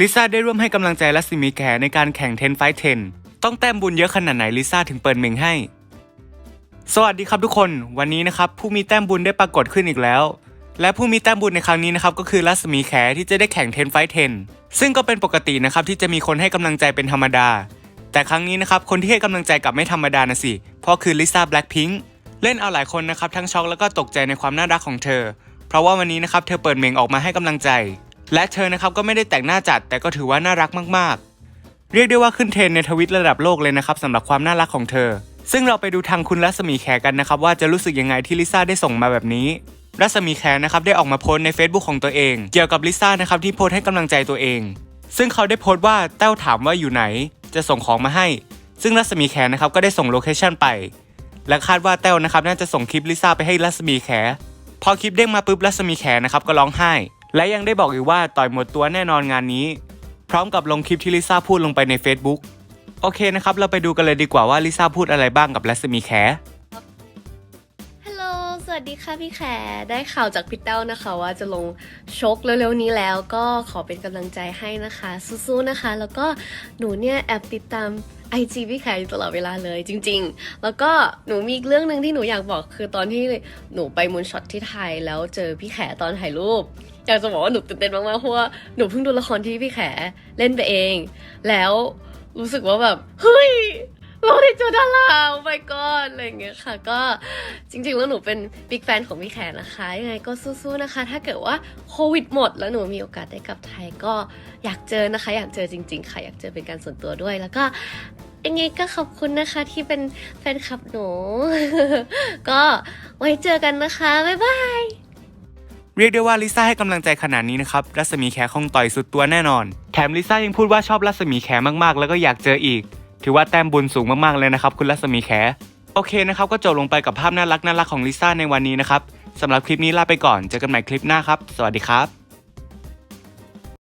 ลิซ่าได้ร่วมให้กำลังใจรัศมีแขในการแข่ง10 Fight 10ต้องแต้มบุญเยอะขนาดไหนลิซ่าถึงเปิดเมงให้ สวัสดีครับทุกคน วันนี้นะครับผู้มีแต้มบุญได้ปรากฏขึ้นอีกแล้ว และผู้มีแต้มบุญในครั้งนี้นะครับก็คือรัศมีแขที่จะได้แข่ง10 Fight 10ซึ่งก็เป็นปกตินะครับที่จะมีคนให้กำลังใจเป็นธรรมดา แต่ครั้งนี้นะครับคนที่ให้กำลังใจกลับไม่ธรรมดานะสิเพราะคือลิซ่าแบล็คพิงค์เล่นเอาหลายคนนะครับทั้งช็อกแล้วก็ตกใจในความน่ารักของเธอ เพราะว่าวันนี้นะครับเธอเปิดเมงออกมาให้กำลังใจ และเธอนะครับก็ไม่ได้แต่งหน้าจัด แต่ก็ถือว่าน่ารักมากๆ เรียกได้ว่าขึ้นเทรนในทวิตระดับโลกเลยนะครับสำหรับความน่ารักของเธอ ซึ่งเราไปดูทางคุณรัศมีแขกันนะครับว่าจะรู้สึกยังไงที่ลิซ่าได้ส่งมาแบบนี้ รัศมีแขนะครับได้ออกมาโพสใน Facebook ของตัวเอง เกี่ยวกับลิซ่านะครับที่โพสให้กำลังใจตัวเอง ซึ่งเขาได้โพสต์ว่าแต้วถามว่าอยู่ไหน จะส่งของมาให้ ซึ่งรัศมีแขนะครับก็ได้ส่งโลเคชันไปและคาดว่าแต้วนะครับน่าจะส่งคลิปลิซ่าไปให้รัศมีแข พอคลิปเด้งมาปุ๊บรัศมีแขนะครับก็ร้องไห้ และยังได้บอกอีกว่าต่อยหมดตัวแน่นอนงานนี้ พร้อมกับลงคลิปที่ลิซ่าพูดลงไปใน Facebook โอเคนะครับ เราไปดูกันเลยดีกว่าว่าลิซ่าพูดอะไรบ้างกับรัศมีแข วัสดีค่ะพี่แขได้ข่าวจากพี่เต้านะคะว่าจะลงชกเร็วๆนี้แล้วก็ขอเป็นกำลังใจให้นะคะสู้ๆนะคะ แล้วก็หนูเนี่ยแอบติดตามไอจีพี่แขอยู่ตลอดเวลาเลยจริง ๆ แล้วก็หนูมีอีกเรื่องหนึ่งที่หนูอยากบอกคือตอนที่หนูไปมูนช็อตที่ไทยแล้วเจอพี่แขตอนถ่ายรูปอยากจะบอกว่าหนูตื่นเต้นมากๆเพราะว่าหนูเพิ่งดูละครที่พี่แขเล่นไปเอง แล้วรู้สึกว่าแบบเฮ้ย เราได้เจอดาราโอ้ my god อะไรอย่างเงี้ยค่ะ ก็จริงๆแล้วหนูเป็นบิ๊กแฟนของพี่แขนนะคะ ยังไงก็สู้ๆนะคะ ถ้าเกิดว่าโควิดหมดแล้วหนูมีโอกาสได้กลับไทยก็อยากเจอนะคะ อยากเจอจริง ๆ ค่ะ อยากเจอเป็นการส่วนตัวด้วย แล้วก็ยังไงก็ขอบคุณนะคะที่เป็นแฟนคลับหนู ก็ไว้เจอกันนะคะ บ๊ายบาย เรียกได้ว่าลิซ่าให้กำลังใจขนาดนี้นะครับ รัศมีแขคงต่อยสุดตัวแน่นอน แถมลิซ่ายังพูดว่าชอบรัศมีแขมากๆ แล้วก็อยากเจออีก ถือว่าแต้มบุญสูงมากๆเลยนะครับคุณรัศมีแข โอเคนะครับก็จบลงไปกับภาพน่ารักน่ารักของลิซ่าในวันนี้นะครับสำหรับคลิปนี้ลาไปก่อนเจอกันใหม่คลิปหน้าครับ สวัสดีครับ